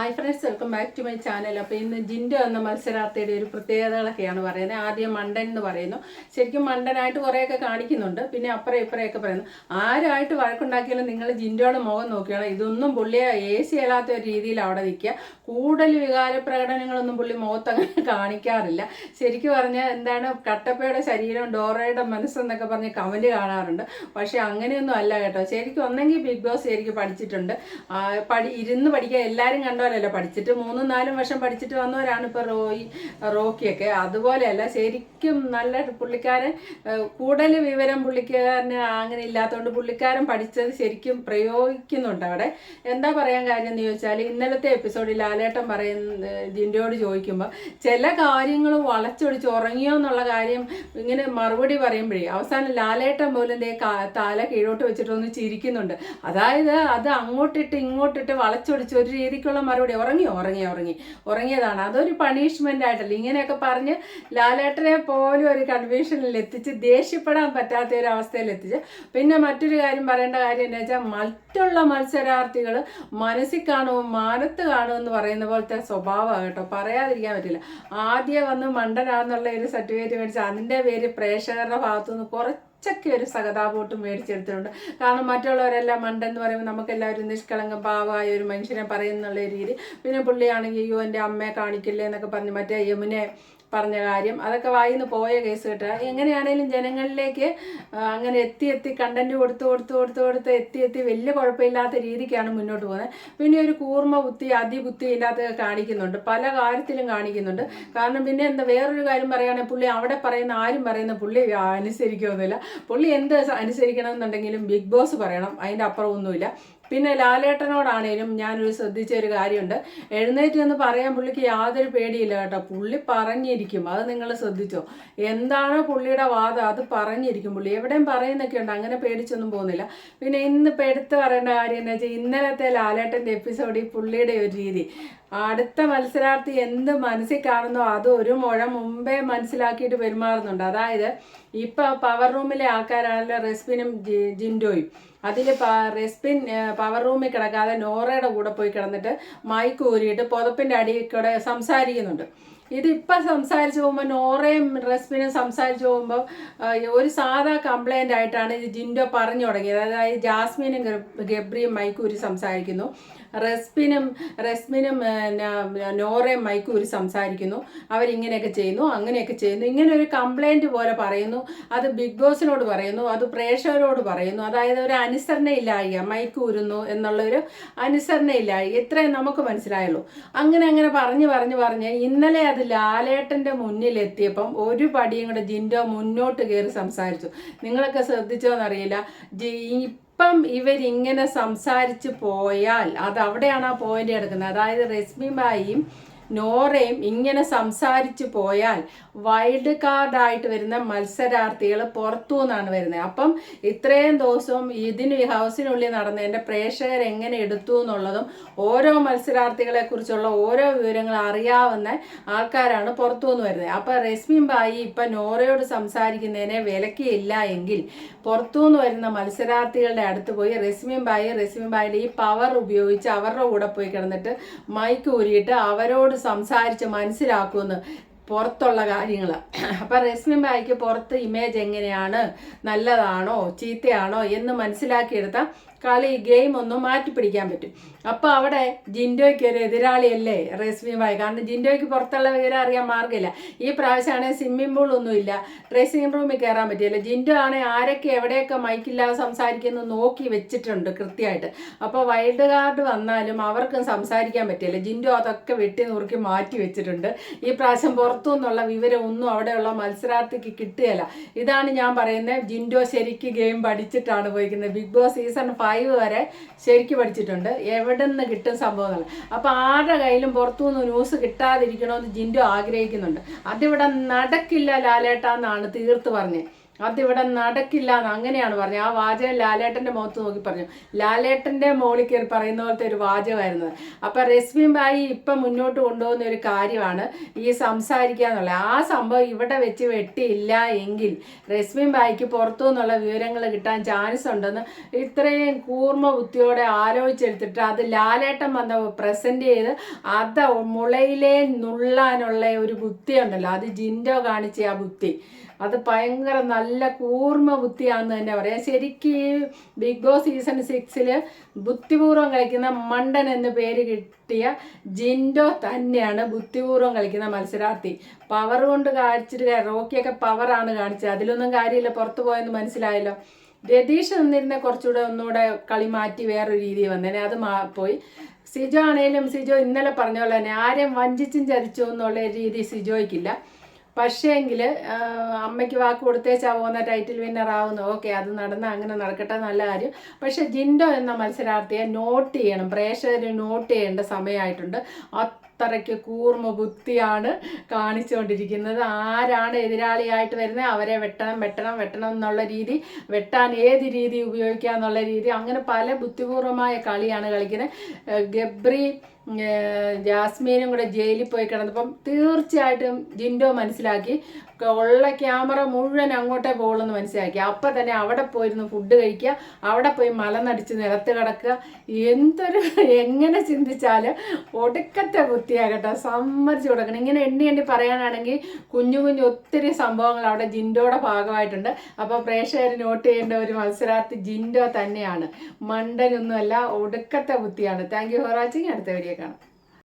Hi friends welcome back to my channel. അപ്പോൾ ഇന്ന് ജിൻഡോ എന്ന മത്സരാർത്ഥിയുടെ ഒരു പ്രത്യേകതകളൊക്കെയാണ് പറയുന്നത്. ആദ്യം മണ്ടൻ എന്ന് പറയുന്നു. ശരിക്കും മണ്ടനായിട്ട് കുറേയൊക്കെ കാണിക്കുന്നുണ്ട്. പിന്നെ അപ്പുറം ഇപ്പുറയൊക്കെ പറയുന്നു. ആരായിട്ട് വഴക്കുണ്ടാക്കിയാലും നിങ്ങൾ ജിൻഡോയുടെ മുഖം നോക്കിയാണ് ഇതൊന്നും പുള്ളിയെ അല്ലാത്ത ഒരു രീതിയിൽ അവിടെ നിൽക്കുക. കൂടുതൽ വികാര പ്രകടനങ്ങളൊന്നും പുള്ളി മുഖത്ത് അങ്ങനെ കാണിക്കാറില്ല. ശരിക്കും പറഞ്ഞാൽ എന്താണ് കട്ടപ്പയുടെ ശരീരം ഡോറയുടെ മനസ്സെന്നൊക്കെ പറഞ്ഞ് കമന്റ് കാണാറുണ്ട്. പക്ഷേ അങ്ങനെയൊന്നും അല്ല കേട്ടോ. ശരിക്കും ഒന്നെങ്കിൽ ബിഗ് ബോസ് ശരിക്കും പഠിച്ചിട്ടുണ്ട്. പഠി ഇരുന്ന് പഠിക്കുക എല്ലാവരും കണ്ടോലല്ലോ പഠിച്ചിട്ട് മൂന്നും നാലും വർഷം പഠിച്ചിട്ട് വന്നവരാണ് ഇപ്പോൾ റോയി റോക്കിയൊക്കെ. അതുപോലെയല്ല ശരിക്കും നല്ല പുള്ളിക്കാരൻ കൂടുതൽ വിവരം പുള്ളിക്കാരന് അങ്ങനെ ഇല്ലാത്തതുകൊണ്ട് പുള്ളിക്കാരൻ പഠിച്ചത് ശരിക്കും പ്രയോഗിക്കുന്നുണ്ട് അവിടെ. എന്താ പറയാൻ കാര്യം എന്ന് ചോദിച്ചാൽ ഇന്നലത്തെ എപ്പിസോഡിൽ ലാലേട്ടൻ പറയുന്ന ജിൻഡോട് ചോദിക്കുമ്പോൾ ചില കാര്യങ്ങൾ വളച്ചൊടിച്ച് ഉറങ്ങിയോ എന്നുള്ള കാര്യം ഇങ്ങനെ മറുപടി പറയുമ്പോഴേ അവസാനം ലാലേട്ടൻ പോലും തല കീഴോട്ട് വെച്ചിട്ടൊന്ന് ചിരിക്കുന്നുണ്ട്. അതായത് അത് അങ്ങോട്ടിട്ട് ഇങ്ങോട്ടിട്ട് വളച്ചൊടിച്ച് ഒരു രീതിക്കുള്ള മറുപടി ഉറങ്ങി ഉറങ്ങി ഉറങ്ങി. ഉറങ്ങിയതാണ്. അതൊരു പണിഷ്മെന്റ് ആയിട്ടല്ല? ഇങ്ങനെയൊക്കെ പറഞ്ഞ് ലാലേട്ടനെ പോലും ഒരു കൺഫ്യൂഷനിൽ എത്തിച്ച് ദേഷ്യപ്പെടാൻ പറ്റാത്ത ഒരു അവസ്ഥയിൽ എത്തിച്ച്. പിന്നെ മറ്റൊരു കാര്യം പറയേണ്ട കാര്യം എന്താ വെച്ചാൽ മറ്റുള്ള മത്സരാർത്ഥികൾ മനസ്സിൽ കാണും മാനത്ത് കാണും എന്ന് പറയുന്ന പോലത്തെ സ്വഭാവമാണ് കേട്ടോ. പറയാതിരിക്കാൻ പറ്റില്ല. ആദ്യം വന്ന് മണ്ടനാന്നുള്ള ഒരു സർട്ടിഫിക്കറ്റ് മേടിച്ച് അതിന്റെ പേര് പ്രേക്ഷകരുടെ ഭാഗത്തുനിന്ന് കുറച്ച് ഉച്ചയ്ക്ക് ഒരു സഹതാപോട്ട് മേടിച്ചെടുത്തിട്ടുണ്ട്. കാരണം മറ്റുള്ളവരെല്ലാം മണ്ടെന്ന് പറയുമ്പോൾ നമുക്കെല്ലാവരും നിഷ്കളങ്കം പാവമായ ഒരു മനുഷ്യനെ പറയുന്നുള്ള രീതി. പിന്നെ പുള്ളിയാണെങ്കിൽ അയ്യോ എന്റെ അമ്മയെ കാണിക്കില്ലേ എന്നൊക്കെ പറഞ്ഞ് മറ്റേ യമുനെ പറഞ്ഞ കാര്യം. അതൊക്കെ വായിന്ന് പോയ കേസ് കേട്ടോ. എങ്ങനെയാണേലും ജനങ്ങളിലേക്ക് അങ്ങനെ എത്തി എത്തി കണ്ടന്റ് കൊടുത്ത് കൊടുത്ത് കൊടുത്ത് കൊടുത്ത് എത്തി എത്തി വലിയ കുഴപ്പമില്ലാത്ത രീതിക്കാണ് മുന്നോട്ട് പോകുന്നത്. പിന്നെ ഒരു കൂർമ്മ ബുദ്ധി അതിബുദ്ധി ഇല്ലാത്ത കാണിക്കുന്നുണ്ട്. പല കാര്യത്തിലും കാണിക്കുന്നുണ്ട്. കാരണം പിന്നെ എന്താ വേറൊരു കാര്യം പറയുകയാണെങ്കിൽ പുള്ളി അവിടെ പറയുന്ന ആരും പറയുന്ന പുള്ളി അനുസരിക്കുകയൊന്നുമില്ല പുള്ളി എന്ത് അനുസരിക്കണം എന്നുണ്ടെങ്കിലും ബിഗ് ബോസ് പറയണം. അതിന്റെ അപ്പുറമൊന്നുമില്ല. പിന്നെ ലാലേട്ടനോടാണേലും ഞാനൊരു ശ്രദ്ധിച്ച ഒരു കാര്യമുണ്ട്. എഴുന്നേറ്റ് എന്ന് പറയാൻ പുള്ളിക്ക് യാതൊരു പേടിയില്ല കേട്ടോ. പുള്ളി പറഞ്ഞിരിക്കും. അത് നിങ്ങൾ ശ്രദ്ധിച്ചോ. എന്താണ് പുള്ളിയുടെ വാദം? അത് പറഞ്ഞിരിക്കും പുള്ളി. എവിടെയും പറയുന്നൊക്കെ ഉണ്ട്. അങ്ങനെ പേടിച്ചൊന്നും പോകുന്നില്ല. പിന്നെ ഇന്നിപ്പോൾ എടുത്തു പറയേണ്ട കാര്യം എന്താ വെച്ചാൽ ഇന്നലത്തെ ലാലേട്ടന്റെ എപ്പിസോഡിൽ പുള്ളിയുടെ ഒരു രീതി. അടുത്ത മത്സരാർത്ഥി എന്ത് മനസ്സിൽ കാണുന്നോ അത് ഒരു മുഴ മുമ്പേ മനസ്സിലാക്കിയിട്ട് പെരുമാറുന്നുണ്ട്. അതായത് ഇപ്പൊ പവർ റൂമിലെ ആൾക്കാരാണല്ലോ റെസ്പിനും ജിൻഡോയും. അതിൽ റെസ്പിൻ പവർ റൂമിൽ കിടക്കാതെ നോറയുടെ കൂടെ പോയി കിടന്നിട്ട് മൈക്ക് ഊരിയിട്ട് പുതപ്പിന്റെ അടിയിൽ കൂടെ സംസാരിക്കുന്നുണ്ട്. ഇതിപ്പോൾ സംസാരിച്ച് പോകുമ്പോൾ നോറയും റെസ്പിനും സംസാരിച്ച് പോകുമ്പോൾ ഒരു സാധാ കംപ്ലൈന്റ് ആയിട്ടാണ് ഇത് ജിൻഡോ പറഞ്ഞു തുടങ്ങിയത്. അതായത് ജാസ്മിനും ഗബ്രിയും മൈക്കൂരി സംസാരിക്കുന്നു. റെസ്പിനും റെസ്മിനും നോറയും മൈക്കൂരി സംസാരിക്കുന്നു. അവരിങ്ങനെയൊക്കെ ചെയ്യുന്നു അങ്ങനെയൊക്കെ ചെയ്യുന്നു. ഇങ്ങനെ ഒരു കംപ്ലൈന്റ് പോലെ പറയുന്നു. അത് ബിഗ് ബോസിനോട് പറയുന്നു അത് പ്രേക്ഷകരോട് പറയുന്നു. അതായത് ഒരു അനുസരണയില്ലായ്ക മൈക്കൂരുന്നു എന്നുള്ളൊരു അനുസരണയില്ലായി ഇത്രയും നമുക്ക് മനസ്സിലായുള്ളൂ. അങ്ങനെ അങ്ങനെ പറഞ്ഞു പറഞ്ഞു പറഞ്ഞ് ഇന്നലെ അത് ലാലേട്ടന്റെ മുന്നിലെത്തിയപ്പം ഒരു പടിയും കൂടെ ജിൻഡോ മുന്നോട്ട് കയറി സംസാരിച്ചു. നിങ്ങളൊക്കെ ശ്രദ്ധിച്ചോന്നറിയില്ല. ജി ഇപ്പം ഇവരിങ്ങനെ സംസാരിച്ച് പോയാൽ അത് അവിടെയാണ് ആ പോയിന്റ് എടുക്കുന്നത്. അതായത് രശ്മി ബായിയും നോറയും ഇങ്ങനെ സംസാരിച്ചു പോയാൽ വൈൽഡ് കാർഡായിട്ട് വരുന്ന മത്സരാർത്ഥികൾ പുറത്തു നിന്നാണ് വരുന്നത്. അപ്പം ഇത്രയും ദിവസവും ഇതിന് ഹൗസിനുള്ളിൽ നടന്നതിന്റെ പ്രേക്ഷകർ എങ്ങനെ എടുത്തു എന്നുള്ളതും ഓരോ മത്സരാർത്ഥികളെ കുറിച്ചുള്ള ഓരോ വിവരങ്ങൾ അറിയാവുന്ന ആൾക്കാരാണ് പുറത്തു നിന്ന് വരുന്നത്. അപ്പം രശ്മി ബായി ഇപ്പം നോറയോട് സംസാരിക്കുന്നതിനെ വിലക്കിയില്ല എങ്കിൽ പുറത്തു നിന്ന് വരുന്ന മത്സരാർത്ഥികളുടെ അടുത്ത് പോയി റസ്മിൻ ബായി റസ്മിൻ ബായിയുടെ ഈ പവർ ഉപയോഗിച്ച് അവരുടെ കൂടെ പോയി കിടന്നിട്ട് മൈക്ക് ഊരിയിട്ട് അവരോട് സംസാരിച്ച് മനസ്സിലാക്കുമെന്ന് പുറത്തുള്ള കാര്യങ്ങൾ അപ്പം റസ്മിൻ ബായിക്ക് പുറത്ത് ഇമേജ് എങ്ങനെയാണ്? നല്ലതാണോ? ചീത്തയാണോ? എന്ന് മനസ്സിലാക്കിയെടുത്താൽ കളി ഗെയിം ഒന്ന് മാറ്റി പിടിക്കാൻ പറ്റും. അപ്പോൾ അവിടെ ജിൻഡോയ്ക്ക് ഒരു എതിരാളിയല്ലേ റസ്മി ബായി കാരണം ജിൻഡോയ്ക്ക് പുറത്തുള്ള വിവരം അറിയാൻ മാർഗമില്ല. ഈ പ്രാവശ്യമാണെങ്കിൽ സ്വിമ്മിംഗ് പൂൾ ഒന്നുമില്ല. ഡ്രസ്സിംഗ് റൂമിൽ കയറാൻ പറ്റിയല്ല ജിൻഡോ ആണെങ്കിൽ ആരൊക്കെ എവിടെയൊക്കെ മൈക്കില്ലാതെ സംസാരിക്കുന്നു നോക്കി വെച്ചിട്ടുണ്ട് കൃത്യമായിട്ട്. അപ്പോൾ വൈൽഡ് കാർഡ് വന്നാലും അവർക്കും സംസാരിക്കാൻ പറ്റില്ല. ജിൻഡോ അതൊക്കെ വെട്ടി നുറുക്കി മാറ്റി വെച്ചിട്ടുണ്ട്. ഈ പ്രാവശ്യം പുറത്തു നിന്നുള്ള വിവരം ഒന്നും അവിടെയുള്ള മത്സരാർത്ഥിക്ക് കിട്ടുകയില്ല. ഇതാണ് ഞാൻ പറയുന്നത്. ജിൻഡോ ശരിക്ക് ഗെയിം പഠിച്ചിട്ടാണ് പോയിരിക്കുന്നത്. ബിഗ് ബോസ് സീസൺ ഫൈവ് വരെ ശരിക്കും പഠിച്ചിട്ടുണ്ട്. എവിടെ നിന്ന് കിട്ടും സംഭവങ്ങൾ. അപ്പോൾ ആരുടെ കയ്യിലും പുറത്തുനിന്ന് ന്യൂസ് കിട്ടാതിരിക്കണമെന്ന് ജിൻഡു ആഗ്രഹിക്കുന്നുണ്ട്. അതിവിടെ നടക്കില്ല ലാലേട്ടാന്നാണ് തീർത്ത് പറഞ്ഞത്. അതിവിടെ നടക്കില്ല എന്ന് അങ്ങനെയാണ് പറഞ്ഞത്. ആ വാചകം ലാലേട്ടന്റെ മുഖത്ത് നോക്കി പറഞ്ഞു. ലാലേട്ടന്റെ മോളിൽ കയറി പറയുന്ന പോലത്തെ ഒരു വാചകമായിരുന്നു അപ്പൊ രശ്മി ബായി ഇപ്പൊ മുന്നോട്ട് കൊണ്ടുപോകുന്ന ഒരു കാര്യമാണ് ഈ സംസാരിക്കുക എന്നുള്ളത് ആ സംഭവം ഇവിടെ വെച്ച് വെട്ടിയില്ല എങ്കിൽ രശ്മി ബായിക്ക് പുറത്തു നിന്നുള്ള വിവരങ്ങൾ കിട്ടാൻ ചാൻസ് ഉണ്ടെന്ന് ഇത്രയും കൂർമ്മ ബുദ്ധിയോടെ ആലോചിച്ചെടുത്തിട്ട് അത് ലാലേട്ടൻ വന്ന പ്രസന്റ് ചെയ്ത് അത് മുളയിലെ നുള്ളാനുള്ള ഒരു ബുദ്ധി ഉണ്ടല്ലോ അത് ജിൻഡോ കാണിച്ച ആ ബുദ്ധി. അത് ഭയങ്കര നല്ല കൂർമ്മ ബുദ്ധിയാണെന്ന് തന്നെ പറയാം. ശരിക്കും ഈ ബിഗ് ബോസ് സീസൺ സിക്സിൽ ബുദ്ധിപൂർവം കളിക്കുന്ന മണ്ടൻ എന്ന് പേര് കിട്ടിയ ജിൻഡോ തന്നെയാണ് ബുദ്ധിപൂർവം കളിക്കുന്ന മത്സരാർത്ഥി. പവർ കൊണ്ട് കാണിച്ചിട്ട് റോക്കിയൊക്കെ പവറാണ് കാണിച്ചത്. അതിലൊന്നും കാര്യമില്ല. പുറത്തു പോയെന്ന് മനസ്സിലായല്ലോ. രതീഷ് നിന്നിരുന്ന കുറച്ചുകൂടെ ഒന്നുകൂടെ കളി മാറ്റി വേറൊരു രീതി വന്നേനെ. അത് മാ പോയി. സിജോ ആണേലും സിജോ ഇന്നലെ പറഞ്ഞ പോലെ തന്നെ ആരെയും വഞ്ചിച്ചും ചതിച്ചു എന്നുള്ള രീതി സിജോയ്ക്കില്ല. പക്ഷേങ്കിൽ അമ്മയ്ക്ക് വാക്ക് കൊടുത്തേച്ചാ പോകുന്ന ടൈറ്റിൽ വിന്നർ ആവുന്നു. ഓക്കെ അത് നടന്ന അങ്ങനെ നടക്കട്ടെ നല്ല കാര്യം. പക്ഷേ ജിൻഡോ എന്ന മത്സരാർത്ഥിയെ നോട്ട് ചെയ്യണം. പ്രേക്ഷകർ നോട്ട് ചെയ്യേണ്ട സമയമായിട്ടുണ്ട്. അത്രയ്ക്ക് കൂർമ്മ ബുദ്ധിയാണ് കാണിച്ചുകൊണ്ടിരിക്കുന്നത്. ആരാണ് എതിരാളിയായിട്ട് വരുന്നത്? അവരെ വെട്ടണം വെട്ടണം വെട്ടണം എന്നുള്ള രീതി വെട്ടാൻ ഏത് രീതി ഉപയോഗിക്കുക എന്നുള്ള രീതി. അങ്ങനെ പല ബുദ്ധിപൂർവമായ കളിയാണ് കളിക്കുന്നത്. ഗബ്രി ജാസ്മീനും കൂടെ ജയിലിൽ പോയി കിടന്നപ്പം തീർച്ചയായിട്ടും ജിൻഡോ മനസ്സിലാക്കി. ഉള്ള ക്യാമറ മുഴുവൻ അങ്ങോട്ടേ പോകുള്ളൂ മനസ്സിലാക്കി. അപ്പം തന്നെ അവിടെ പോയിരുന്നു ഫുഡ് കഴിക്കുക അവിടെ പോയി മലനടിച്ച് നിലത്ത് കിടക്കുക. എന്തൊരു എങ്ങനെ ചിന്തിച്ചാലും ഒടുക്കത്തെ ബുദ്ധിയാകട്ടെ സമ്മതിച്ചു കൊടുക്കണം. ഇങ്ങനെ എണ്ണി എണ്ണി പറയാനാണെങ്കിൽ കുഞ്ഞു കുഞ്ഞു ഒത്തിരി സംഭവങ്ങൾ അവിടെ ജിൻഡോയുടെ ഭാഗമായിട്ടുണ്ട്. അപ്പോൾ പ്രേക്ഷകർ നോട്ട് ചെയ്യേണ്ട ഒരു മത്സരാർത്ഥി ജിൻഡോ തന്നെയാണ്. മണ്ടനൊന്നുമല്ല ഒടുക്കത്തെ ബുദ്ധിയാണ് താങ്ക് യു ഫോർ വാച്ചിങ് അടുത്ത വീഡിയോ കാണാം.